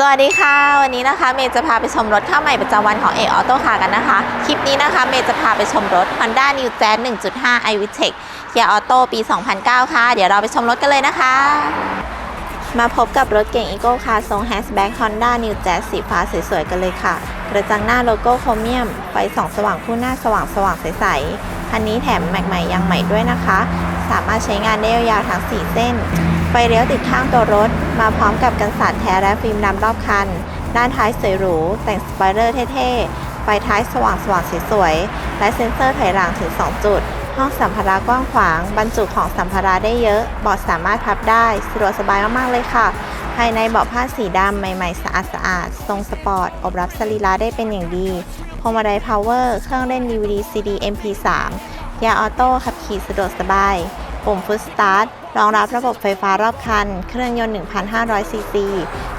สวัสดีค่ะ วันนี้นะคะเมย์จะพาไปชมรถข้าวใหม่ประจำวันของเอกออโต้คาร์กันนะคะ คลิปนี้นะคะเมย์จะพาไปชมรถ Honda New Jazz 1.5 iVTEC Kia Auto ปี 2009 ค่ะ เดี๋ยวเราไปชมรถกันเลยนะคะ มาพบกับรถเก่ง Eco Car ทรงแฮชแบ็ก Honda New Jazz สีฟ้าสวยๆกันเลยค่ะ กระจังหน้าโลโก้โครเมียม ไฟส่องสว่างคู่หน้าสว่างสว่างๆใสๆคันนี้แถมแม็กใหม่ยางใหม่ด้วยนะคะ สามารถใช้งานได้ยาวๆทั้ง 4 เส้น ไฟเลี้ยวติดข้างตัวรถ มาพร้อมกับกันสาดแท้และฟิล์มดำรอบคัน ด้านท้ายสวยหรู แต่งสปอยเลอร์เท่ๆ ไฟท้ายสว่างสว่างสวยๆ และเซ็นเซอร์ถอยหลังถึง 2 จุด ห้องสัมภาระกว้างขวาง บรรจุของสัมภาระได้เยอะ เบาะสามารถพับได้ สะดวกสบายมากๆเลยค่ะ ภายในเบาะผ้าสีดำใหม่ๆ สะอาดๆทรงสปอร์ต อบรับสรีระได้เป็นอย่างดีพวงมาลัยพาวเวอร์ เครื่องเล่น DVD CD MP3 ยาออโต้ขับขี่สะดวกสบาย ปุ่มฟุตสตาร์ท รองรับระบบไฟฟ้ารอบคัน เครื่องยนต์ 1,500 ซีซี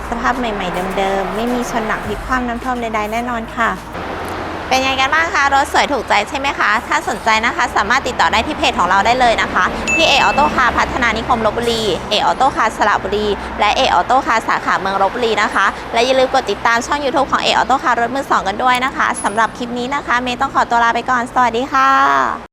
สภาพใหม่ ๆ เดิมๆ ไม่มีชนหนักพลิกคว่ำน้ำท่วมใดๆ แน่นอนค่ะ เป็นยังไงกันบ้างคะ รถสวยถูกใจใช่ไหมคะ ถ้าสนใจนะคะ สามารถติดต่อได้ที่เพจของเราได้เลยนะคะ ที่เอออโต้คาพัฒนานิคมลบบุรี เอออโต้คาสระบุรี และเอออโต้คาสาขาเมืองลบบุรีนะคะ และอย่าลืมกดติดตามช่อง YouTube ของเอออโต้คาร์รถมือสองกันด้วยนะคะสำหรับคลิปนี้นะคะ เมย์ต้องขอตัวลาไปก่อน สวัสดีค่ะ